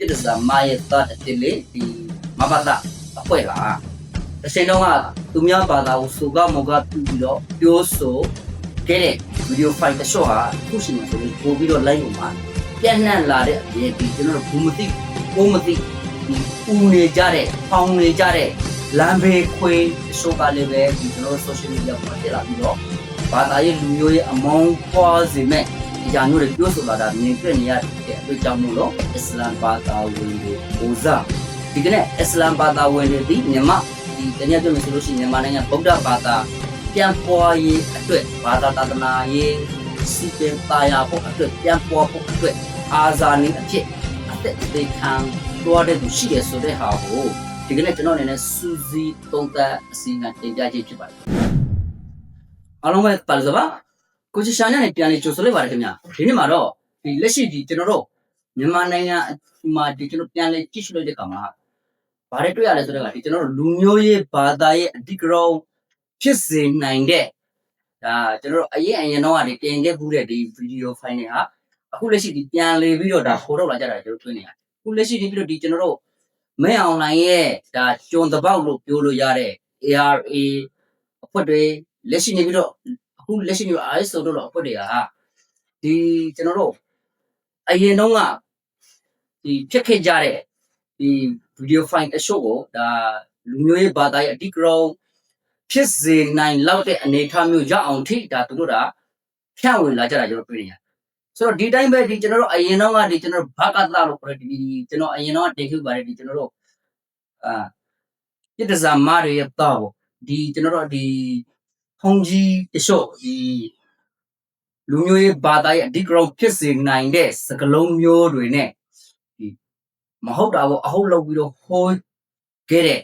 ပြည်သူ့မာရဲ့တာတလေဒီမဘာသာအဖွဲ့ကတစ်ချိန်လုံးကသူများဘာသာကိုစုကမောကပြုပြီးတော့ပြောဆိုခဲ့တဲ့ဗီဒီယိုဖိုင်တစ်ရှော့ဟာခုရှိနေဆိုပြီးပို့ပြီးတော့ live မှာပြန့်နှံ့လာတဲ့အပြင်ဒီကျွန်တော်တို့ဘူးမသိဘူးမသိဒီဦးနေကြတဲ့ပေါင်းနေကြတဲ့လမ်းဘေးခွေအရှုပ်ကလည်းပဲဒီကျွန်တော်တို့ social media မှာတက်လာပြီးတော့ဘာသာရေးလူမျိုးရေးအမောင်းပွားစေမဲ့ ဒီကြမျိုးတွေပြောဆိုလာတာမြင်တွေ့နေရတဲ့အတွေ့အကြုံမို့လို့အစ္စလာမ်ဘာသာဝင်တွေဟိုစားဒီကနေ့အစ္စလာမ်ဘာသာဝင်တွေဒီမြန်မာဒီတနည်းပြောမယ်ဆိုလို့ရှိရင်မြန်မာနိုင်ငံဗုဒ္ဓဘာသာပြန်ပွားရေးအတွက်ဘာသာတဒနာရေးစီပင်ပါရဖို့အတွက်ပြန်ပွားဖို့အတွက်အာဇာနည်အဖြစ်အသက်အသေးခံတော်တဲ့သူရှိရဆိုတဲ့ဟာကိုဒီကနေ့ကျွန်တော်အနေနဲ့စူးစီးသုံးသပ်အစီအမံတင်ပြခြင်းဖြစ်ပါတယ်အားလုံးပဲပါလို့ပါ ကိုချီရှာနဲ့ပြန်လေးကြိုဆိုလိုက်ပါတယ်ခင်ဗျာဒီနေ့မှာတော့ဒီလက်ရှိဒီကျွန်တော်တို့မြန်မာနိုင်ငံမှာဒီကျွန်တော်ပြန်လေးကြည့်ရှုလိုက်တဲ့အခါမှာဘာတွေတွေ့ရလဲဆိုတော့ဒီကျွန်တော်တို့လူမျိုးရေးဘာသာရေးအဓိကရောဖြစ်စေနိုင်တဲ့ဒါကျွန်တော်တို့အရင်အရင်တော့ကနေတင်ခဲ့ဘူးတဲ့ဒီဗီဒီယိုဖိုင်တွေဟာအခုလက်ရှိဒီပြန်လေးပြီးတော့ဒါခိုးတော့လာကြတာကျွန်တော်တွေ့နေရတယ်အခုလက်ရှိဒီပြီးတော့ဒီကျွန်တော်တို့မဲအွန်လိုင်းရဲ့ဒါကျွန်းတပေါက်လို့ပြောလို့ရတဲ့ ARA အဖွဲ့တွေလက်ရှိနေပြီးတော့ အခုလက်ရှိနေ ISO တို့တော့အဖွဲ့တွေကဒီကျွန်တော်တို့အရင်တော့ကဒီဖြစ်ခဲ့ကြတဲ့ဒီဗီဒီယိုဖိုင်တစ်ချို့ကိုဒါလူမျိုးရေးဘာသာရေးအဓိကရောဖြစ်စေနိုင်လောက်တဲ့အနေအထားမျိုးရအောင်ထိဒါသူတို့ကဖြန့်ဝေလာကြတာကျွန်တော်တွေ့နေရတယ်ဆိုတော့ဒီတိုင်းပဲဒီကျွန်တော်တို့အရင်တော့ကဒီကျွန်တော်တို့ဘာကတလို့ခေါ်တဲ့ဒီကျွန်တော်အရင်တော့တင်ခုပါတယ်ဒီကျွန်တော်တို့အာပြစ်ဒဇာမတွေရဲ့တော့ဒီကျွန်တော်တို့ဒီ ဖုန်ကြီးတချို့ဒီလူမျိုးရေးဘာသာရေးအဓိကရောဖြစ်စေနိုင်တဲ့စကလုံးမျိုးတွေနဲ့ဒီမဟုတ်တာပေါ့အဟုတ်လုပ်ပြီးတော့ဟိုးခဲ့တဲ့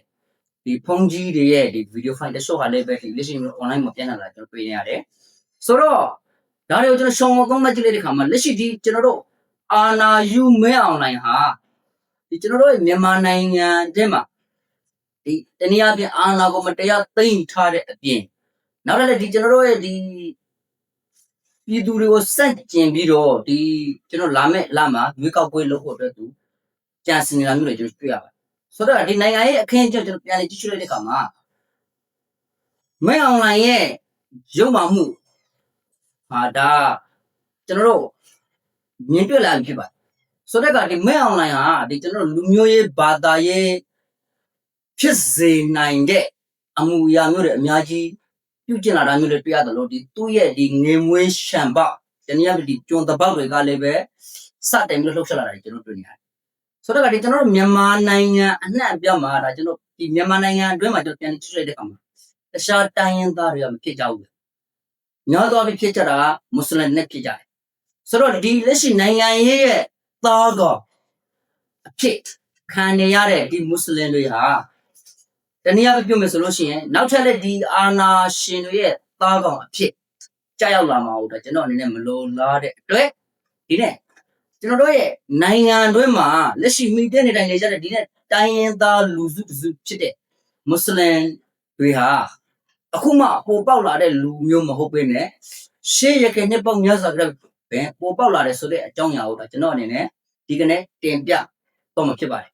ဒီဖုန်ကြီးတွေရဲ့ဒီဗီဒီယိုဖိုင်တချို့ဟာလည်းပဲဒီလက်ရှိ online မှာပြန်လာတာကျွန်တော်တွေ့နေရတယ်ဆိုတော့ဒါတွေကိုကျွန်တော်ရှောင်းအောင်ကောင်းမှကြည့်လိုက်တဲ့ခါမှာလက်ရှိဒီကျွန်တော်တို့အာနာယူမဲအွန်လိုင်းဟာဒီကျွန်တော်တို့ရဲ့မြန်မာနိုင်ငံထဲမှာဒီတနည်းအားဖြင့်အာနာကိုမတရားသိမ်းထားတဲ့အပြင် နောက်လည်းဒီကျွန်တော်တို့ရဲ့ဒီပြည်သူတွေကိုစန့်ကျင်ပြီးတော့ဒီကျွန်တော်လာမဲ့လာမှာရွေးကောက်ပွဲလုပ်ဖို့အတွက်သူကြံစည်နေတာမျိုးတွေကျွန်တော်တွေ့ရပါတယ်ဆိုတော့ဒီနိုင်ငံရဲ့အခင်းအကျင်းကျွန်တော်ပြန်လည်ကြည့်ရှုလိုက်တဲ့အခါမှာမဲအွန်လိုင်းရဲ့ရုပ်မှမှုဟာဒါကျွန်တော်တို့မြင်တွေ့လာပြီဖြစ်ပါတယ်ဆိုတော့ကဒီမဲအွန်လိုင်းဟာဒီကျွန်တော်တို့လူမျိုးရေးဘာသာရေးဖြစ်စေနိုင်တဲ့အမှုအရာမျိုးတွေအများကြီး ပြုကျင်လာတာမျိုးတွေတွေ့ရတယ်လို့ဒီသူ့ရဲ့ဒီငွေမွေးရှံပေါက်တနည်းအားဖြင့်ဒီကျွန်းတပေါက်တွေကလည်းပဲစတင်ပြီးလှုပ်ရှားလာတာကျွန်တော်တွေ့နေရတယ်ဆိုတော့ကဒီကျွန်တော်တို့မြန်မာနိုင်ငံအနှံ့အပြားမှာဒါကျွန်တော်ဒီမြန်မာနိုင်ငံအတွင်းမှာကျွန်တော်ပြန်ကြည့်ရတဲ့အခါမှာတခြားတိုင်းရင်းသားတွေကမဖြစ်ကြဘူး။များသောအားဖြင့်ဖြစ်ကြတာကမွတ်စလင်နဲ့ဖြစ်ကြတယ်။ဆိုတော့ဒီလက်ရှိနိုင်ငံရေးရဲ့သားကအဖြစ်ခံနေရတဲ့ဒီမွတ်စလင်တွေဟာ တနည်းအားဖြင့်ပြောမယ်ဆိုလို့ရှိရင်နောက်ထပ်လည်းဒီအာနာရှင်တွေရဲ့သားကောင်အဖြစ်ကြာရောက်လာမှာဟုတ်တယ်ကျွန်တော်အနေနဲ့မလိုလားတဲ့အတွက်ဒီနဲ့ကျွန်တော်တို့ရဲ့နိုင်ငံတွင်းမှာလက်ရှိမိတဲ့နေတိုင်းနေကြတဲ့ဒီနဲ့တိုင်းရင်းသားလူစုတစုဖြစ်တဲ့မွတ်စလင်တွေဟာအခုမှပိုပေါက်လာတဲ့လူမျိုးမဟုတ်ပေနဲ့ရှေးရခိုင်နှစ်ပေါက်များစွာကပဲပိုပေါက်လာတဲ့ဆိုတဲ့အကြောင်းအရာကိုဒါကျွန်တော်အနေနဲ့ဒီကနေ့တင်ပြတော့မှာဖြစ်ပါတယ်။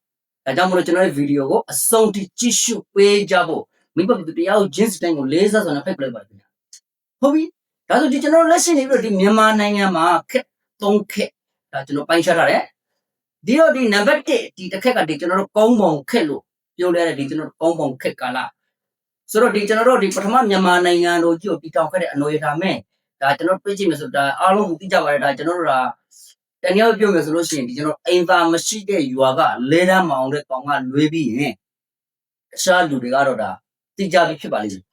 ဒါကြောင့်မလို့ကျွန်တော်ရဲ့ဗီဒီယိုကိုအဆုံးထိကြည့်ရှုပေးကြဖို့မိဘပြည်သူတရားကိုဂျင်းစတိုင်းကိုလေးစားစွာနဲ့ဖိတ်ပလိုက်ပါခင်ဗျာ။ဟုတ်ပြီ။ဒါဆိုဒီကျွန်တော်လက်ရှိနေပြီးတော့ဒီမြန်မာနိုင်ငံမှာခက်သုံးခက်ဒါကျွန်တော်ပိုင်းခြားထားတယ်။ဒီတော့ဒီနံပါတ်1ဒီတစ်ခက်ကဒီကျွန်တော်တို့ကောင်းပုံခက်လို့ပြောလဲတဲ့ဒီကျွန်တော်တို့ကောင်းပုံခက်ကာလဆိုတော့ဒီကျွန်တော်တို့ဒီပထမမြန်မာနိုင်ငံလိုကြည့်ကိုတည်ထောင်ခဲ့တဲ့အနော်ရထားမဲ့ဒါကျွန်တော်တွေးကြည့်မယ်ဆိုတော့ဒါအားလုံးသိကြပါတယ်ဒါကျွန်တော်တို့က တနည်းအားဖြင့်ပြောမယ်ဆိုလို့ရှိရင်ဒီကျွန်တော်အိမ်သာမရှိတဲ့ယူကလဲတန်းမအောင်တဲ့ကောင်ကလွေးပြီးရင်တခြားလူတွေကတော့ဒါသိကြပြီဖြစ်ပါလိမ့်မယ်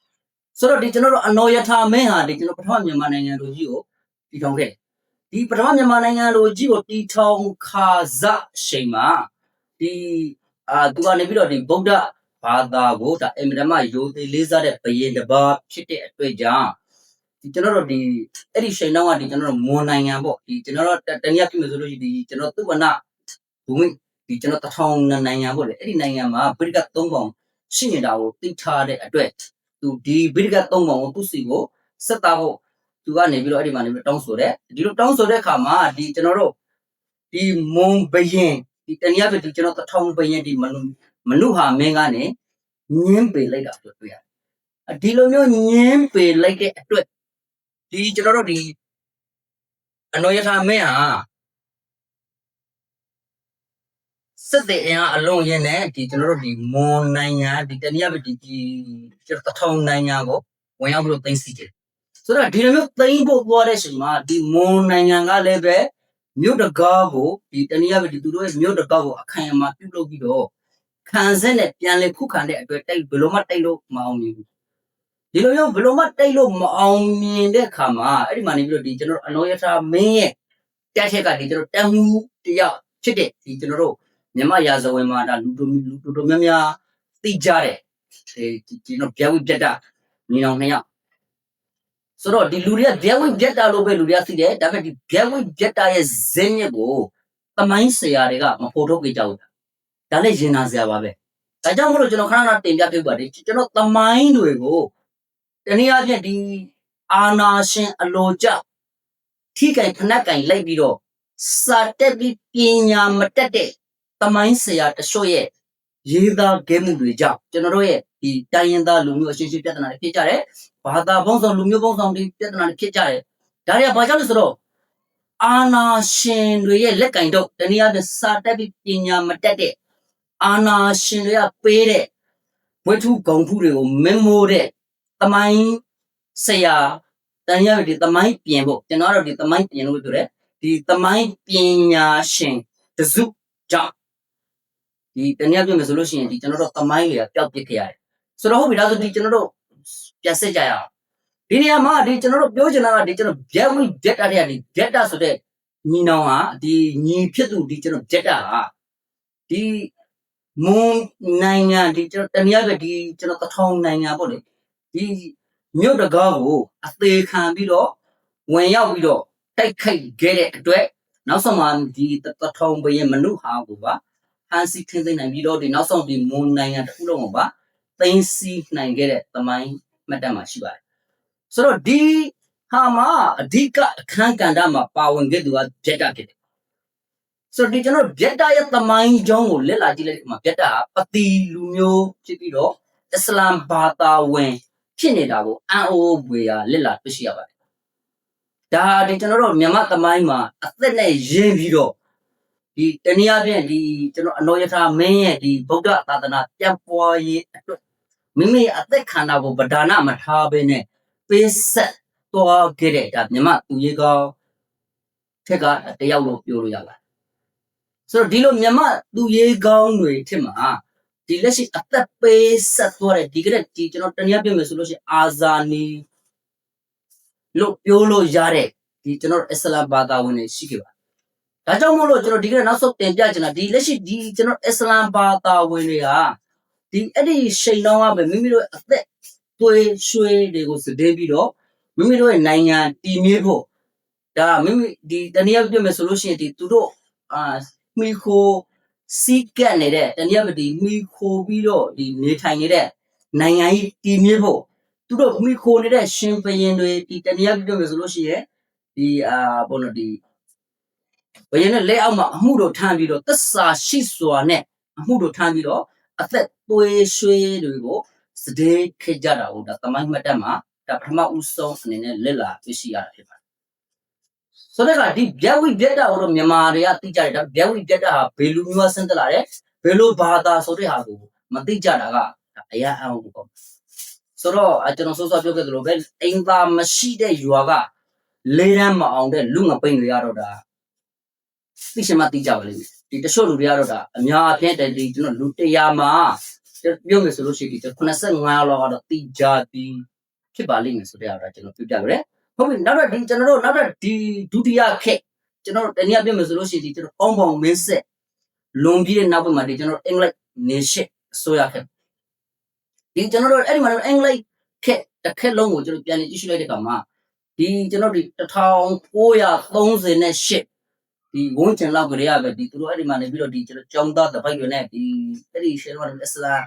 ဆိုတော့ဒီကျွန်တော်တို့အနော်ရထားမင်းဟာဒီကျွန်တော်ပထမမြန်မာနိုင်ငံလိုကြီးကိုတည်ထောင်ခဲ့ဒီပထမမြန်မာနိုင်ငံလိုကြီးကိုတည်ထောင်ခါစရှိန်မှာဒီအာသူကနေပြီးတော့ဒီဗုဒ္ဓဘာသာကိုဒါအင်မတန်မှယိုသေးလေးစားတဲ့ဘယင်တစ်ပါးဖြစ်တဲ့အတွက်ကြောင့် ဒီကျွန်တော်တို့ဒီအဲ့ဒီရှိန်တော့ကဒီကျွန်တော်တို့မွန်နိုင်ငံပေါ့ဒီကျွန်တော်တို့တနည်းပြမယ်ဆိုလို့ရှိရင်ဒီကျွန်တော်သူဝနဘုံဒီကျွန်တော်တထောင်နိုင်ငံပေါ့လေအဲ့ဒီနိုင်ငံမှာဗိဒက၃ပေါင်ရှိနေတာကိုသိထားတဲ့အတွက်သူဒီဗိဒက၃ပေါင်ကိုသူ့စီကိုဆက်တာဖို့သူကနေပြီးတော့အဲ့ဒီမှာနေပြီးတောင်းဆိုတယ်ဒီလိုတောင်းဆိုတဲ့အခါမှာဒီကျွန်တော်တို့ဒီမွန်ဘယင်ဒီတနည်းအားဖြင့်ဒီကျွန်တော်တထောင်ပရင်ဒီမနုမနုဟာမင်းကနေညင်းပေလိုက်တာတွေ့တွေ့ရတယ်အဒီလိုမျိုးညင်းပေလိုက်တဲ့အတွက် ဒီကျွန်တော်တို့ဒီအနောယထာမင်းဟာစစ်တဲ့အင်အားအလုံးရင်းနဲ့ဒီကျွန်တော်တို့ဒီမွန်နိုင်ငံဒီတနည်းအားဖြင့်ဒီဒီကျွန်တော်တထောင်နိုင်ငံကိုဝင်ရောက်ပြီးတော့သိမ်းဆီးတယ်ဆိုတော့ဒီလိုမျိုးသိမ်းဖို့သွားတဲ့ချိန်မှာဒီမွန်နိုင်ငံကလည်းပဲမြို့တကားကိုဒီတနည်းအားဖြင့်ဒီသူတို့ရဲ့မြို့တကားကိုအခိုင်အမာပြုလုပ်ပြီးတော့ခံစစ်နဲ့ပြန်လည်ခုခံတဲ့အတွက်တိုက်ဘယ်လိုမှတိုက်လို့မအောင်မြင်ဘူး ဒီလိုမျိုးဘယ်လိုမှတိုက်လို့မအောင်မြင်တဲ့ခါမှာအဲ့ဒီမှာနေပြီးတော့ဒီကျွန်တော်တို့အနောယထာမင်းရဲ့တက်ထက်ကဒီကျွန်တော်တန်မှုတယောက်ဖြစ်တဲ့ဒီကျွန်တော်တို့မြမရာဇဝင်မှာဒါလူတို့လူတို့တို့များများသိကြတယ်ဒီကျွန်တော်ဗျာဝိပြတ်တာညီအောင်နှစ်ယောက်ဆိုတော့ဒီလူတွေကဗျာဝိပြတ်တာလို့ပဲလူတွေကသိတယ်ဒါပေမဲ့ဒီဗျာဝိပြတ်တာရဲ့ဇင်းမြစ်ကိုတမိုင်းဆရာတွေကမဖော်ထုတ်ကြကြဘူးဒါလည်းရင်နာစရာပါပဲဒါကြောင့်မလို့ကျွန်တော်ခဏခဏတင်ပြပြပါတယ်ကျွန်တော်တမိုင်းတွေကို တနည်းအားဖြင့်ဒီအာနာရှင်အလိုကြထိကင်ဖနက်ကင်လိုက်ပြီးတော့စာတက်ပြီးပညာမတက်တဲ့တမိုင်းဆရာတချို့ရဲ့ရေးသားခဲ့မှုတွေကြောင့်ကျွန်တော်တို့ရဲ့ဒီတိုင်းရင်းသားလူမျိုးအချင်းချင်းပြဿနာတွေဖြစ်ကြတယ်ဘာသာပေါင်းစုံလူမျိုးပေါင်းစုံတွေပြဿနာတွေဖြစ်ကြတယ်ဒါတွေကဘာကြောင့်လဲဆိုတော့အာနာရှင်တွေရဲ့လက်ကင်တော့တနည်းအားဖြင့်စာတက်ပြီးပညာမတက်တဲ့အာနာရှင်တွေကပေးတဲ့ဝိထုဂုံဖုတွေကိုမင်းမိုးတဲ့ တမိုင်းဆရာတန်ရဒီတမိုင်းပြင်ဖို့ကျွန်တော်တို့ဒီတမိုင်းပြင်လို့ပြောတယ်ဒီတမိုင်းပညာရှင်တစုကြောင့်ဒီတနည်းပြောမယ်ဆိုလို့ရှိရင်ဒီကျွန်တော်တို့တမိုင်းတွေကပျောက်ပစ်ခဲ့ရတယ်ဆိုတော့ဟုတ်ပြီဒါဆိုဒီကျွန်တော်တို့ပြန်စစ်ကြရအောင်ဒီနေရာမှာဒီကျွန်တော်တို့ပြောချင်တာကဒီကျွန်တော်ဗျက်ဝိဒက်တာတွေကဒီဒက်တာဆိုတဲ့ညီနောင်ဟာဒီညီဖြစ်သူဒီကျွန်တော်ဒက်တာဟာဒီမွန်နိုင်ငံဒီကျွန်တော်တနည်းပဲဒီကျွန်တော်တထောင်နိုင်ငံပေါ့လေ ဒီမြို့တကားကိုအသေးခံပြီးတော့ဝင်ရောက်ပြီးတော့တိုက်ခိုက်ခဲ့တဲ့အတွက်နောက်ဆုံးမှာဒီတထောင်ဘရင်မနုဟာကိုပါဟန်စီထင်းသိမ်းနိုင်ပြီးတော့ဒီနောက်ဆုံးဒီမွန်နိုင်ငံတစ်ခုလုံးကိုပါသိမ်းဆီးနိုင်ခဲ့တဲ့သမိုင်းမှတ်တမ်းမှာရှိပါတယ်ဆိုတော့ဒီဟာမှာအဓိကအခန်းကဏ္ဍမှာပါဝင်ခဲ့သူကဂျက်တာဖြစ်တယ်ဆိုတော့ဒီကျွန်တော်ဗျက်တာရဲ့သမိုင်းကြောင်းကိုလက်လာကြည့်လိုက်တဲ့အခါမှာဗျက်တာကပတိလူမျိုးဖြစ်ပြီးတော့အစ္စလမ်ဘာသာဝင် ဖြစ်နေတာကိုအံ့ဩပွေရာလက်လာတွေ့ရှိရပါတယ်ဒါဒီကျွန်တော်တို့မြန်မာသမိုင်းမှာအသက်နဲ့ရင်းပြီးတော့ဒီတနည်းအားဖြင့်ဒီကျွန်တော်အနောယထာမင်းရဲ့ဒီဗုဒ္ဓသာသနာပြန်ပွားရေးအတွက်မိမိအသက်ခန္ဓာကိုဗဒါနမထားဘဲနဲ့ပေးဆက်သွားခဲ့တဲ့ဒါမြမသူရေကောင်းထက်ကတယောက်လို့ပြောလို့ရပါတယ်ဆိုတော့ဒီလိုမြမသူရေကောင်းတွေထက်မှာ ဒီလက်ရှိအသက်ပေးဆက်သွားတဲ့ဒီကရက်ဒီကျွန်တော်တနည်းပြောမယ်ဆိုလို့ရှိရင်အာဇာနီလို့ပြောလို့ရတဲ့ဒီကျွန်တော်အစ္စလာမ်ဘာသာဝင်တွေရှိခဲ့ပါဒါကြောင့်မို့လို့ကျွန်တော်ဒီကနေ့နောက်ဆုံးတင်ပြချင်တာဒီလက်ရှိဒီကျွန်တော်အစ္စလာမ်ဘာသာဝင်တွေကဒီအဲ့ဒီရှိန်လောင်းကပဲမိမိတို့အသက်သွေးရွှေတွေကိုစတဲ့ပြီးတော့မိမိတို့ရဲ့နိုင်ငံတည်မြဲဖို့ဒါမိမိဒီတနည်းပြောမယ်ဆိုလို့ရှိရင်ဒီသူတို့အာမိခို စီးကပ်နေတဲ့တနည်းမဒီမိခိုပြီးတော့ဒီနေထိုင်နေတဲ့နိုင်ငံကြီးတည်မြဲဖို့သူတို့မိခိုနေတဲ့ရှင်ဘရင်တွေဒီတနည်းပြောမယ်ဆိုလို့ရှိရင်ဒီအာဘုန်းတော်ဒီဘယင်းနဲ့လက်အောက်မှာအမှုတို့ထမ်းပြီးတော့သစ္စာရှိစွာနဲ့အမှုတို့ထမ်းပြီးတော့အသက်သွေးရွှေတွေကိုစတဲ့ခေကြတာဟုတ်ဒါတမိုင်းမှတ်တမ်းမှာဒါပထမဦးဆုံးအနေနဲ့လက်လာသိရှိရတာဖြစ်ပါတယ် ဆိုတော့ဒီဗျဝိပြတ်တာကိုတော့မြန်မာတွေကသိကြတယ်ဒါဗျဝိပြတ်တာဟာဘယ်လူမျိုးဆင်းသက်လာတယ်ဘယ်လိုဘာသာဆိုတဲ့ဟာကိုမသိကြတာကအရာအအောင်ပေါ့ဆိုတော့အကျွန်တော်စောစောပြောခဲ့သလိုပဲအိမ်သာမရှိတဲ့ရွာကလေးရန်မအောင်တဲ့လူငပိန်တွေရတော့ဒါသိရှင်မသိကြပါလိမ့်မယ်ဒီတချို့လူတွေကတော့ဒါအများအပြားတည်းဒီကျွန်တော်လူ100မှာပြောမယ်ဆိုလို့ရှိရင်ဒီ85လောက်ကတော့တိကြပြီးဖြစ်ပါလိမ့်မယ်ဆိုတဲ့အားဒါကျွန်တော်ပြပြကြတယ် ဟုတ်ပြီနောက်တော့ဒီကျွန်တော်တို့နောက်တော့ဒီဒုတိယခက်ကျွန်တော်တနည်းပြောမယ်ဆိုလို့ရှိရင်ဒီကျွန်တော်အောင်းပေါင်မင်းဆက်လွန်ပြီးတဲ့နောက်ပိုင်းမှာဒီကျွန်တော်အင်္ဂလိပ်နေရှစ်အစိုးရခက်ဒီကျွန်တော်တို့အဲ့ဒီမှာအင်္ဂလိပ်ခက်တစ်ခက်လုံးကိုကျွန်တော်ပြန်ကြည့်ရှုလိုက်တဲ့အခါမှာဒီကျွန်တော်ဒီ1938ဒီဝန်းကျင်လောက်ကလေးရပဲဒီသူတို့အဲ့ဒီမှာနေပြီးတော့ဒီကျွန်တော်ကျောင်းသားတပိုက်တွေနဲ့ဒီအဲ့ဒီရှယ်တော်အစ္စလာမ်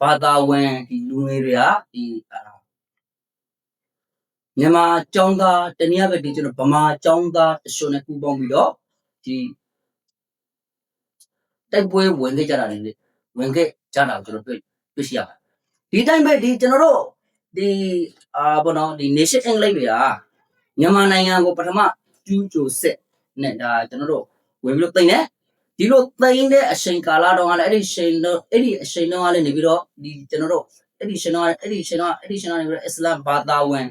ဘာသာဝင်ဒီလူငယ်တွေဟာဒီအာ မြန်မာကျောင်းသားတနည်းအားဖြင့်ဒီကျွန်တော်ဗမာကျောင်းသားတချို့နဲ့ပူးပေါင်းပြီးတော့ဒီတိုက်ပွဲဝင်ခဲ့ကြတာတွေလေဝင်ခဲ့ကြတာကိုကျွန်တော်တွေ့တွေ့ရှိရပါတယ်ဒီတိုင်းပဲဒီကျွန်တော်တို့ဒီအာဘောနော်ဒီ nation english တွေကမြန်မာနိုင်ငံကိုပထမကျူးကျော်စစ်နဲ့ဒါကျွန်တော်တို့ဝင်ပြီးတော့တင်တယ်ဒီလိုတင်တဲ့အချိန်ကာလတုန်းကလည်းအဲ့ဒီအချိန်တော့အဲ့ဒီအချိန်တုန်းကလည်းနေပြီးတော့ဒီကျွန်တော်တို့အဲ့ဒီအချိန်တုန်းကအဲ့ဒီအချိန်တုန်းကအဲ့ဒီအချိန်တုန်းကနေပြီးတော့အစ္စလာမ်ဘာသာဝင်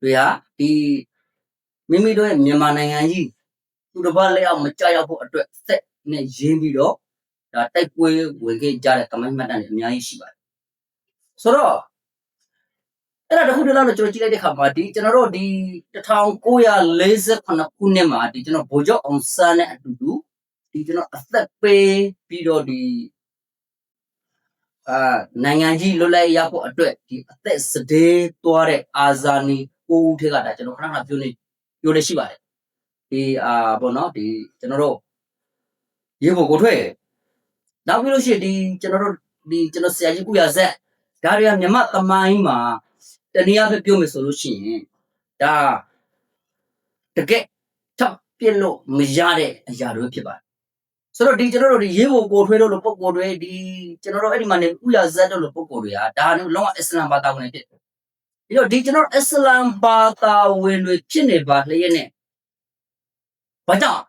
တွေဟာဒီမိမိတို့ရဲ့မြန်မာနိုင်ငံကြီးသူတစ်ပတ်လက်အောက်မကြောက်ရောက်ဖို့အတွက်စက်နဲ့ရင်းပြီးတော့ဒါတိုက်ပွဲဝင်ခဲ့ကြတဲ့ကမိုင်းမှတ်တမ်းတွေအများကြီးရှိပါတယ်ဆိုတော့အဲ့ဒါတခုတည်းလောက်တော့ကျွန်တော်ကြည့်လိုက်တဲ့ခါမှာဒီကျွန်တော်တို့ဒီ1948ခုနှစ်မှာဒီကျွန်တော်ဗိုလ်ချုပ်အောင်ဆန်းနဲ့အတူတူဒီကျွန်တော်အသက်ပေးပြီးတော့ဒီအာနိုင်ငံကြီးလွတ်လပ်ရဖို့အတွက်ဒီအသက်စဒေးသွားတဲ့အာဇာနည် ကိုဦးထက်ကဒါကျွန်တော်ခဏခဏပြောနေပြောနေရှိပါတယ်ဒီအာဘောနော်ဒီကျွန်တော်တို့ရေဖို့ကိုထွက်နောက်ပြီးလို့ရှိရင်ဒီကျွန်တော်တို့ဒီကျွန်တော်ဆရာကြီးကုရဇက်ဒါတွေကမြမသမိုင်းမှာတနည်းအားဖြင့်ပြောမယ်ဆိုလို့ရှိရင်ဒါတကယ်ထပ်ပြစ်လို့မရတဲ့အရာတွေဖြစ်ပါတယ်ဆိုတော့ဒီကျွန်တော်တို့ဒီရေဖို့ကိုထွေးတို့လိုပုံကိုယ်တွေဒီကျွန်တော်တို့အဲ့ဒီမှာနေဥရဇက်တို့လိုပုံကိုယ်တွေဟာဒါကလုံးဝအစ္စလာမ်ဘာသာဝင်တွေဖြစ် တယ်ပြီးတော့ဒီကျွန်တော်အစ္စလာမ်ဘာသာဝင်တွေဖြစ်နေပါလျက်နဲ့ဘာကြောင့်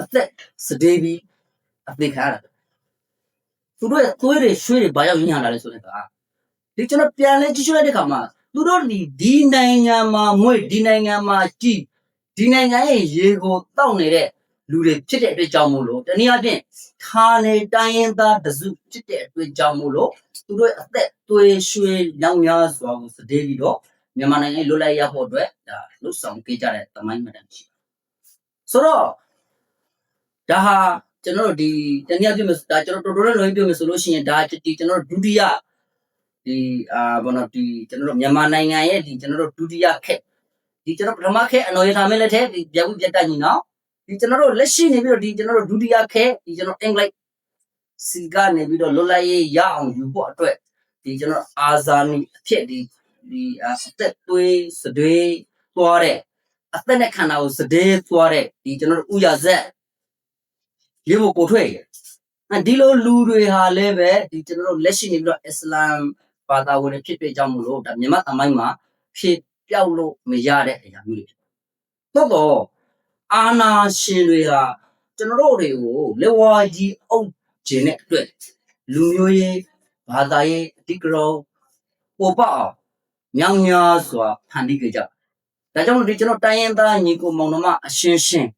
အသက်စဒေးပြီးအသိခါရတာသူတို့ရဲ့သွေးတွေရွှေတွေဘာရောက်ညှာလာလဲဆိုတဲ့ကဒီကျွန်တော်ပြန်လဲကြည့်ရှုလိုက်တဲ့ခါမှာသူတို့ဒီဒီနိုင်ငံမှာမွေဒီနိုင်ငံမှာကြည်ဒီနိုင်ငံရဲ့ရေကိုတောက်နေတဲ့လူတွေဖြစ်တဲ့အတွက်ကြောင့်မို့လို့တနည်းအားဖြင့်ခါနေတိုင်းရင်းသားတစုဖြစ်တဲ့အတွက်ကြောင့်မို့လို့ သူတို့ရဲ့အသက်သွေးရွှေရောင်များစွာကိုစတဲ့ပြီးတော့မြန်မာနိုင်ငံလွတ်လပ်ရဖို့အတွက်ဒါလှုပ်ဆောင်ပေးကြတဲ့တမိုင်းမှတ်တမ်းရှိတယ်ဆိုတော့ဒါဟာကျွန်တော်တို့ဒီတနည်းအားဖြင့်ဒါကျွန်တော်တော်တော်လေးလုံးပြောမယ်ဆိုလို့ရှိရင်ဒါဒီကျွန်တော်တို့ဒုတိယဒီအာဘောနော်ဒီကျွန်တော်တို့မြန်မာနိုင်ငံရဲ့ဒီကျွန်တော်တို့ဒုတိယခက်ဒီကျွန်တော်ပထမခက်အနော်ရထားမဲ့လက်ထဲဒီပြဝပြတ်တက်ညီနော်ဒီကျွန်တော်တို့လက်ရှိနေပြီးတော့ဒီကျွန်တော်တို့ဒုတိယခက်ဒီကျွန်တော်အင်္ဂလိပ် စီကနေပြီးတော့လွတ်လပ်ရေးရအောင်ယူဖို့အတွက်ဒီကျွန်တော်အာဇာနည်အဖြစ်ဒီဒီအသက်သွေးစတွေးသွားတဲ့အသက်နဲ့ခန္ဓာကိုစတဲ့သွားတဲ့ဒီကျွန်တော်တို့ဥရဇက်ရေဖို့ကိုထွက်အဲဒီလိုလူတွေဟာလည်းပဲဒီကျွန်တော်တို့လက်ရှိနေပြီးတော့အစ္စလာမ်ဘာသာဝင်တွေဖြစ်တဲ့ကြောင့်မလို့ဒါမြန်မာအမိုင်းမှာဖြစ်ပြောက်လို့မရတဲ့အရာမျိုးတွေဖြစ်သို့တော့အာနာရှင်တွေဟာကျွန်တော်တို့တွေကိုလက်ဝါးကြီးအုပ် ခြင်းတဲ့အတွက်လူမျိုးရေးဘာသာရေးအတိကရောပေါ်ပေါက်အောင်မြောင်များစွာဖန်တီးကြကြဒါကြောင့်ဒီကျွန်တော်တိုင်းရင်းသားညီကိုမောင်နှမအရှင်းရှင်း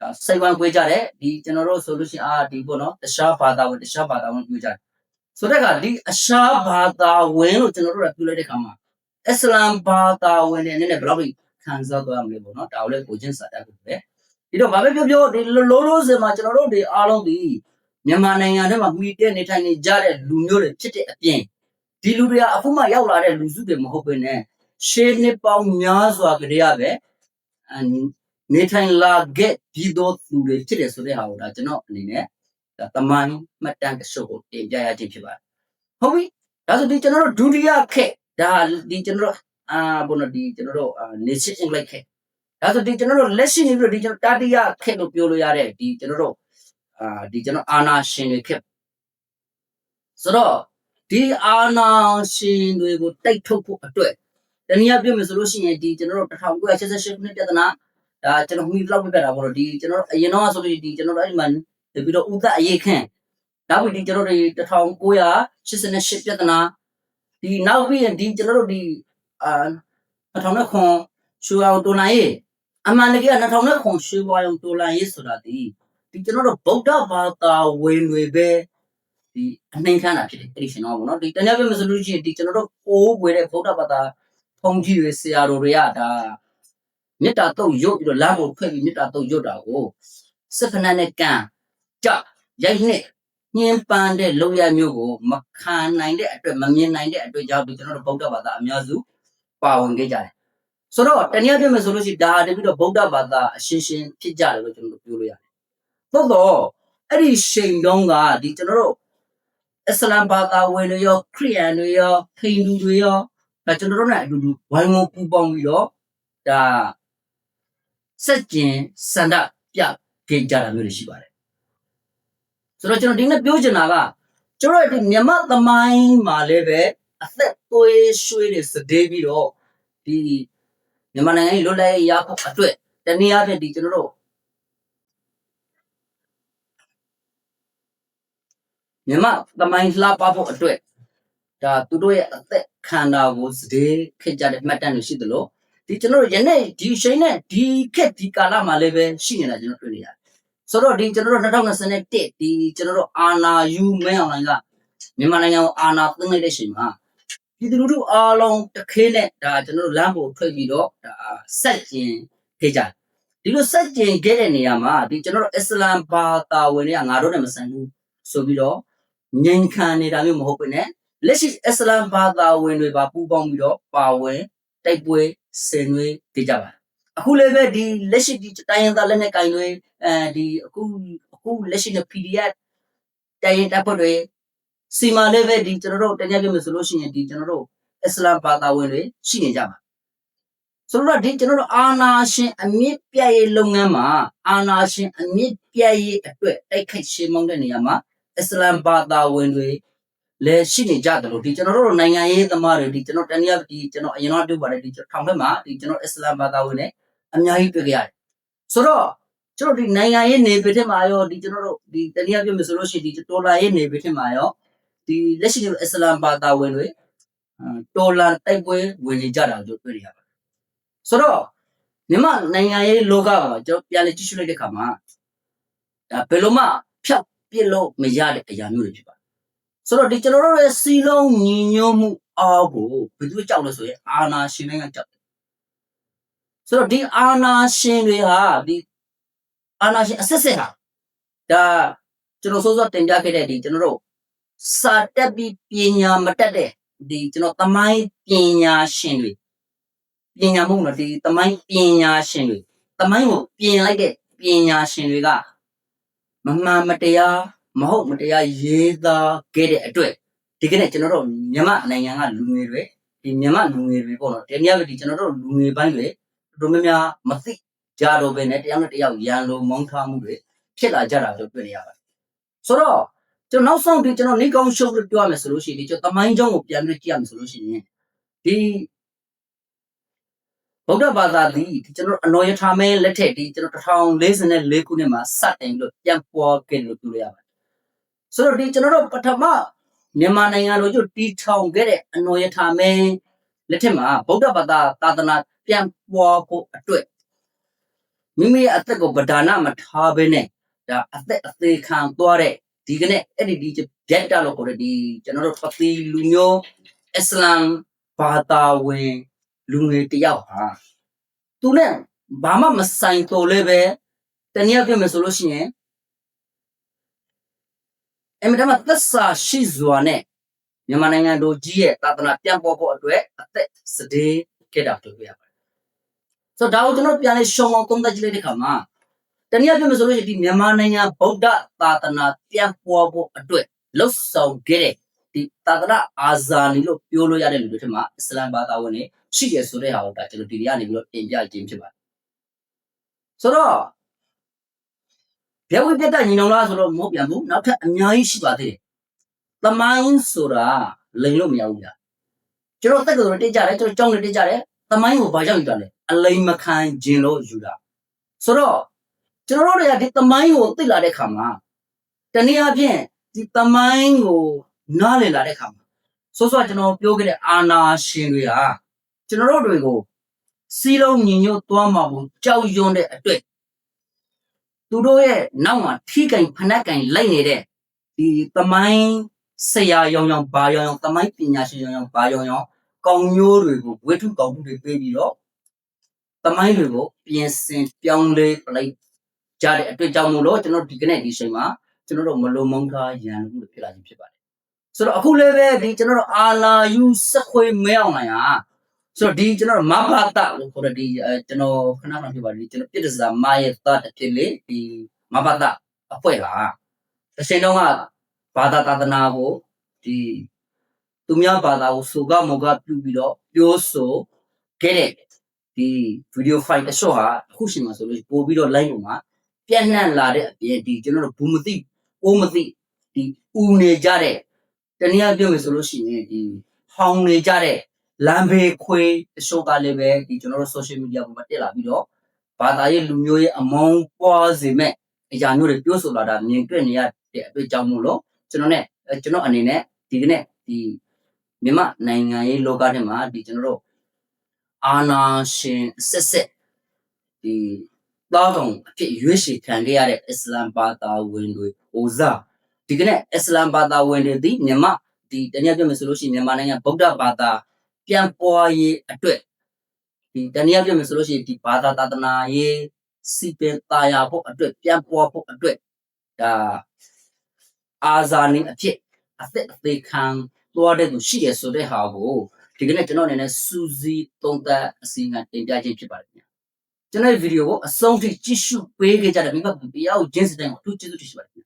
ဒါစိတ်ဝမ်းခွေးကြတယ်ဒီကျွန်တော်တို့ဆိုလို့ရှိရင်အာဒီပေါ့နော်တခြားဘာသာဝင်တခြားဘာသာဝင်ပြောကြတယ်ဆိုတဲ့ကဒီအရှားဘာသာဝင်လို့ကျွန်တော်တို့ကပြောလိုက်တဲ့ခါမှာအစ္စလာမ်ဘာသာဝင်တဲ့အနေနဲ့ဘယ်လောက်ထိခံစားသွားမလဲပေါ့နော်ဒါကိုလည်းကိုချင်းစာတတ်ကိုပဲဒီတော့ဘာပဲပြောပြောဒီလုံးလုံးစင်မှာကျွန်တော်တို့ဒီအားလုံးဒီ မြန်မာနိုင်ငံထဲမှာမိတဲ့နေထိုင်နေကြတဲ့လူမျိုးတွေဖြစ်တဲ့အပြင်ဒီလူတွေကအခုမှရောက်လာတဲ့လူစုတွေမဟုတ်ဘဲနဲ့ရှေးနှစ်ပေါင်းများစွာကတည်းကပဲအနေထိုင်လာခဲ့ပြီးတော့သူတွေဖြစ်တယ်ဆိုတဲ့ဟာကိုဒါကျွန်တော်အနေနဲ့ဒါတမန်မှတ်တမ်းတစ်စုပ်ကိုတင်ပြရခြင်းဖြစ်ပါတယ်ဟုတ်ပြီဒါဆိုဒီကျွန်တော်တို့ဒုတိယခက်ဒါဒီကျွန်တော်တို့အာဘုနော်ဒီကျွန်တော်တို့အာ nation english ခက်ဒါဆိုဒီကျွန်တော်တို့လက်ရှိနေပြီးတော့ဒီကျွန်တော်တတိယခက်လို့ပြောလို့ရတဲ့ဒီကျွန်တော်တို့ အာဒီကျွန်တော်အာနာရှင်တွေခက်ဆိုတော့ဒီအာနာရှင်တွေကိုတိုက်ထုတ်ဖို့အတွက်တနည်းအားဖြင့်ဆိုလို့ရှိရင်ဒီကျွန်တော်တို့1988ခုနှစ်ပြဿနာဒါကျွန်တော်မှီလောက်ပြတာပေါ့လို့ဒီကျွန်တော်အရင်တော့ဆိုလို့ဒီကျွန်တော်တို့အဲ့ဒီမှာပြီးတော့ဥဒအရေးခန့်နောက်ပြီးဒီကျွန်တော်တို့1988ပြဿနာဒီနောက်ပြီးရင်ဒီကျွန်တော်တို့ဒီအာ2000ခွန်ရှူအောင်တော်လိုင်းရေးအမှန်တကယ်2000ခွန်ရှူအောင်တော်လိုင်းရေးဆိုတာဒီ ဒီကျွန်တော်တို့ဗုဒ္ဓဘာသာဝင်တွေပဲဒီအနှိမ်ခံတာဖြစ်တယ်အဲ့ဒီရှင်တော့ဗောနော်ဒီတနည်းပြောမဆိုလို့ရှိရင်ဒီကျွန်တော်တို့ကိုးဝေတဲ့ဗုဒ္ဓဘာသာဘုန်းကြီးတွေဆရာတော်တွေကဒါမေတ္တာတုတ်ရုပ်ပြီးတော့လမ်းကိုဖွင့်ပြီးမေတ္တာတုတ်ရုပ်တာကိုစက္ကနနဲ့ကံကြရိုက်နဲ့ညှင်းပန်းတဲ့လုံရမျိုးကိုမခံနိုင်တဲ့အတွက်မမြင်နိုင်တဲ့အတွက်ကြောင့်ဒီကျွန်တော်တို့ဗုဒ္ဓဘာသာအများစုပါဝင်ခဲ့ကြတယ်ဆိုတော့တနည်းအားဖြင့်ဆိုလို့ရှိရင်ဒါတပြီးတော့ဗုဒ္ဓဘာသာအရှင်းရှင်းဖြစ်ကြတယ်လို့ကျွန်တော်တို့ပြောလို့ရတယ် သို့တော့အဲ့ဒီချိန်တုန်းကဒီကျွန်တော်တို့အစ္စလာမ်ဘာသာဝင်တွေရောခရစ်ယာန်တွေရောဟိန္ဒူတွေရောဒါကျွန်တော်တို့နဲ့အတူတူဝိုင်းဝန်းပူးပေါင်းပြီးတော့ဒါစက်ကျင်စန္ဒပြခဲ့ကြတာမျိုးတွေရှိပါတယ်ဆိုတော့ကျွန်တော်ဒီနေ့ပြောချင်တာကကျွန်တော်ဒီမြမသမိုင်းမှာလည်းပဲအသက်သွေးရွှေတွေစတဲ့ပြီးတော့ဒီမြန်မာနိုင်ငံကြီးလွတ်လပ်ရေးရဖို့အတွက်တနည်းအားဖြင့်ဒီကျွန်တော်တို့ မြန်မာသမိုင်းလှပဖို့အတွက်ဒါသူတို့ရဲ့အသက်ခန္ဓာကိုစတဲ့ခစ်ကြတဲ့မှတ်တမ်းတွေရှိသလိုဒီကျွန်တော်တို့ယနေ့ဒီအချိန်နဲ့ဒီခက်ဒီကာလမှာလည်းပဲရှိနေတာကျွန်တော်တွေ့နေရတယ်ဆိုတော့ဒီကျွန်တော်တို့2021ဒီကျွန်တော်တို့အာနာယူမဲအောင်လိုင်းကမြန်မာနိုင်ငံကိုအာနာသိမ်းလိုက်တဲ့အချိန်မှာပြည်သူလူထုအားလုံးတစ်ခဲနဲ့ဒါကျွန်တော်တို့လမ်းပေါ်ထွက်ပြီးတော့ဒါဆက်ကျင်ခဲ့ကြတယ်ဒီလိုဆက်ကျင်ခဲ့တဲ့နေရာမှာဒီကျွန်တော်တို့အစ္စလာမ်ဘာသာဝင်တွေကငါတို့နဲ့မဆိုင်ဘူးဆိုပြီးတော့ ငြိမ်ခံနေတာမျိုးမဟုတ်ဘူးနဲ့လက်ရှိအစ္စလာမ်ဘာသာဝင်တွေပါပူးပေါင်းပြီးတော့ပါဝင်တိုက်ပွဲဆင်နွှဲကြကြပါတယ်အခုလည်းပဲဒီလက်ရှိဒီတိုင်းရင်းသားလက်နက်ကင်တွေအဲဒီအခုအခုလက်ရှိနဲ့ PDF တိုင်းရင်တပ်ဖွဲ့တွေစီမာလည်းပဲဒီကျွန်တော်တို့တကယ်ပြောမယ်ဆိုလို့ရှိရင်ဒီကျွန်တော်တို့အစ္စလာမ်ဘာသာဝင်တွေရှိနေကြပါဆိုတော့ဒီကျွန်တော်တို့အာနာရှင်အမြင့်ပြည့်ရေးလုပ်ငန်းမှာအာနာရှင်အမြင့်ပြည့်ရေးအတွက်တိုက်ခိုက်ရှင်းမောင်းတဲ့နေရာမှာ အစ္စလာမ်ဘာသာဝင်တွေလည်းရှိနေကြတယ်လို့ဒီကျွန်တော်တို့နိုင်ငံရေးသမားတွေဒီကျွန်တော်တနည်းဒီကျွန်တော်အရင်ကတွေ့ပါတယ်ဒီထောင်ထဲမှာဒီကျွန်တော်အစ္စလာမ်ဘာသာဝင်တွေအများကြီးတွေ့ကြရတယ်ဆိုတော့ကျွန်တော်ဒီနိုင်ငံရေးနေပြည်တော်မှာရောဒီကျွန်တော်တို့ဒီတနည်းပြောမယ်ဆိုလို့ရှိရင်ဒီတော်လာရေးနေပြည်တော်မှာရောဒီလက်ရှိအစ္စလာမ်ဘာသာဝင်တွေတော်လာတိုက်ပွဲဝင်နေကြတာတို့တွေ့ရပါတယ်ဆိုတော့မြန်မာနိုင်ငံရေးလောကမှာကျွန်တော်ပြန်လေကြည့်ရှုလိုက်တဲ့အခါမှာဒါဘယ်လိုမှဖြတ် ပြစ်လို့မရတဲ့အရာမျိုးတွေဖြစ်ပါတယ်ဆိုတော့ဒီကျွန်တော်တို့ရဲ့စီလုံးညီညွတ်မှုအားကိုဘယ်သူကြောက်လဲဆိုရင်အာနာရှင်နိုင်ငံကြောက်တယ်ဆိုတော့ဒီအာနာရှင်တွေဟာဒီအာနာရှင်အဆက်ဆက်ဟာဒါကျွန်တော်စောစောတင်ပြခဲ့တဲ့ဒီကျွန်တော်တို့စာတက်ပြီးပညာမတက်တဲ့ဒီကျွန်တော်သမိုင်းပညာရှင်တွေပညာမှုနော်ဒီသမိုင်းပညာရှင်တွေသမိုင်းကိုပြင်လိုက်တဲ့ပညာရှင်တွေက မမှန်မတရားမဟုတ်မတရားရေးသားခဲ့တဲ့အတွက်ဒီကနေ့ကျွန်တော်တို့မြန်မာနိုင်ငံကလူငယ်တွေဒီမြန်မာလူငယ်တွေပေါ့နော်တနည်းအားဖြင့်ဒီကျွန်တော်တို့လူငယ်ပိုင်းတွေတော်တော်များများမသိကြတော့ဘဲနဲ့တယောက်နဲ့တယောက်ရန်လိုမောင်းထားမှုတွေဖြစ်လာကြတာလို့တွေ့နေရပါတယ်ဆိုတော့ကျွန်တော်နောက်ဆုံးဒီကျွန်တော်နေကောင်းရှုပ်လို့ပြောရမယ်ဆိုလို့ရှိရင်ဒီကျွန်တော်တမိုင်းကြောင်းကိုပြန်ပြီးကြည့်ရမယ်ဆိုလို့ရှိရင်ဒီ ဗုဒ္ဓဘာသာသည်ဒီကျွန်တော်အနော်ယထာမဲလက်ထက်ဒီကျွန်တော်1044ခုနှစ်မှာစတင်လို့ပြန်ပေါ်ခဲ့လို့ပြောရပါတယ်ဆိုတော့ဒီကျွန်တော်တို့ပထမမြန်မာနိုင်ငံလိုကျတီထောင်ခဲ့တဲ့အနော်ယထာမဲလက်ထက်မှာဗုဒ္ဓဘာသာသာသနာပြန်ပေါ်ဖို့အတွက်မိမိရဲ့အသက်ကိုဗဒါနမထားဘဲနဲ့ဒါအသက်အသေးခံသွားတဲ့ဒီကနေ့အဲ့ဒီဒီဂျက်တာလို့ခေါ်တဲ့ဒီကျွန်တော်တို့ပတိလူမျိုးအစ္စလမ်ဘာသာဝင် လူငယ်တယောက်ဟာသူနဲ့ဘာမှမဆိုင်တော့လည်းပဲတနည်းပြောမယ်ဆိုလို့ရှိရင်အမေတမသက်စာရှိစွာနဲ့မြန်မာနိုင်ငံတို့ကြီးရဲ့သာသနာပြန်ပေါ်ဖို့အတွက်အသက်စတဲ့ခဲ့တာတွေ့ရပါတယ်။ဆိုတော့ဒါကိုကျွန်တော်ပြန်လေးရှုံအောင်သုံးသပ်ကြည့်လိုက်တဲ့အခါမှာတနည်းပြောမယ်ဆိုလို့ရှိရင်ဒီမြန်မာနိုင်ငံဗုဒ္ဓသာသနာပြန်ပေါ်ဖို့အတွက်လှုပ်ဆောင်ခဲ့တဲ့ဒီသာသနာအာဇာနည်လို့ပြောလို့ရတဲ့လူတွေထက်မှာအစ္စလာမ်ဘာသာဝင်တွေ ရှိတယ်ဆိုတဲ့ဟာကိုဒါကျွန်တော်ဒီနေ့ကနေပြီးတော့တင်ပြခြင်းဖြစ်ပါတယ်။ဆိုတော့ဘယ်ဝိပဿနာညီနောင်လားဆိုတော့မဟုတ်ပြန်ဘူးနောက်ထပ်အများကြီးရှိပါသေးတယ်။သမိုင်းဆိုတာလိန်လို့မရဘူးလား။ကျွန်တော်တက်ကတော်တိတ်ကြတယ်ကျွန်တော်ကြောင်းနေတိတ်ကြတယ်သမိုင်းကိုဘာကြောင့်ယူတာလဲအလိန်မခံခြင်းလို့ယူတာ။ဆိုတော့ကျွန်တော်တို့တွေကဒီသမိုင်းကိုသိလာတဲ့ခါမှာတနည်းအားဖြင့်ဒီသမိုင်းကိုနားလည်လာတဲ့ခါမှာဆိုဆိုကျွန်တော်ပြောခဲ့တဲ့အာနာရှင်တွေဟာ ကျွန်တော်တို့တွေကိုစီးလုံးညီညွတ်သွားမှာကိုကြောက်ရွံ့တဲ့အတွက်သူတို့ရဲ့နောက်မှာထိကင်ဖနက်ကင်လိုက်နေတဲ့ဒီသမိုင်းဆရာရောင်ရောင်ဘာရောင်ရောင်သမိုင်းပညာရှင်ရောင်ရောင်ဘာရောင်ရောင်ကောင်းမျိုးတွေကိုဝိထုကောင်းမှုတွေပေးပြီးတော့သမိုင်းတွေကိုပြင်ဆင်ပြောင်းလဲပလိုက်ကြတဲ့အတွက်ကြောင့်မို့လို့ကျွန်တော်ဒီကနေ့ဒီချိန်မှာကျွန်တော်တို့မလုံးမုန်းထားရန်မှုတွေဖြစ်လာခြင်းဖြစ်ပါတယ်ဆိုတော့အခုလည်းပဲဒီကျွန်တော်တို့အာလာယူစခွေမဲအောင်နိုင်ဟာ ဆိုတော့ဒီကျွန်တော်မဘာတာလို့ခေါ်တဲ့ဒီကျွန်တော်ခဏခဏပြောပါလိကျွန်တော်ပြစ်ဒဇာမရဲ့သတ်အဖြစ်လေဒီမဘာတာအဖွဲ့ကတစ်ချိန်တော့ကဘာသာသာသနာကိုဒီသူများဘာသာကိုဆိုကမောကပြုပြီးတော့ပြောဆိုခဲ့တဲ့ဒီဗီဒီယိုဖိုင်တစ်ချို့ဟာအခုချိန်မှာဆိုလို့ပို့ပြီးတော့ line ပေါ်မှာပြန့်နှံ့လာတဲ့အပြင်ဒီကျွန်တော်တို့ဘူးမသိအိုးမသိဒီဦးနေကြတဲ့တနည်းအားပြောမယ်ဆိုလို့ရှိရင်ဒီဟောင်းနေကြတဲ့ လမ်းဘေးခွေတချို့ကလည်းပဲဒီကျွန်တော်တို့ social media ပေါ်မှာတက်လာပြီးတော့ဘာသာရေးလူမျိုးရေးအမုန်းပွားစေမဲ့အရာမျိုးတွေပြောဆိုလာတာမြင်တွေ့နေရတဲ့အတွေ့အကြောင်းမို့လို့ကျွန်တော် ਨੇ ကျွန်တော်အနေနဲ့ဒီကနေ့ဒီမြန်မာနိုင်ငံရေးလောကထဲမှာဒီကျွန်တော်တို့အာနာရှင်အဆက်ဆက်ဒီတောင်းတောင်အဖြစ်ရွေးချယ်ခံခဲ့ရတဲ့အစ္စလမ်ဘာသာဝင်တွေဟိုစားဒီကနေ့အစ္စလမ်ဘာသာဝင်တွေဒီမြန်မာဒီတနည်းပြောမယ်ဆိုလို့ရှိရင်မြန်မာနိုင်ငံဗုဒ္ဓဘာသာ ပြန်ပွားရေးအတွက်ဒီတနည်းပြောမယ်ဆိုလို့ရှိရင်ဒီဘာသာသာသနာရေးစီပင်တာယာဖို့အတွက်ပြန်ပွားဖို့အတွက်ဒါအာဇာနည်အဖြစ်အသက်အသေးခံသွားတဲ့သူရှိတယ်ဆိုတဲ့ဟာကိုဒီကနေ့ကျွန်တော်အနေနဲ့စူးစီးသုံးသပ်အစီအငံတင်ပြခြင်းဖြစ်ပါတယ်ခင်ဗျာကျွန်တော်ရဲ့ဗီဒီယိုကိုအဆုံးထိကြည့်ရှုပေးခဲ့ကြတဲ့မိဘပြည်တရားကိုဂျင်းစတဲ့ကိုအထူးကျေးဇူးတင်ရှိပါတယ်ခင်ဗျာ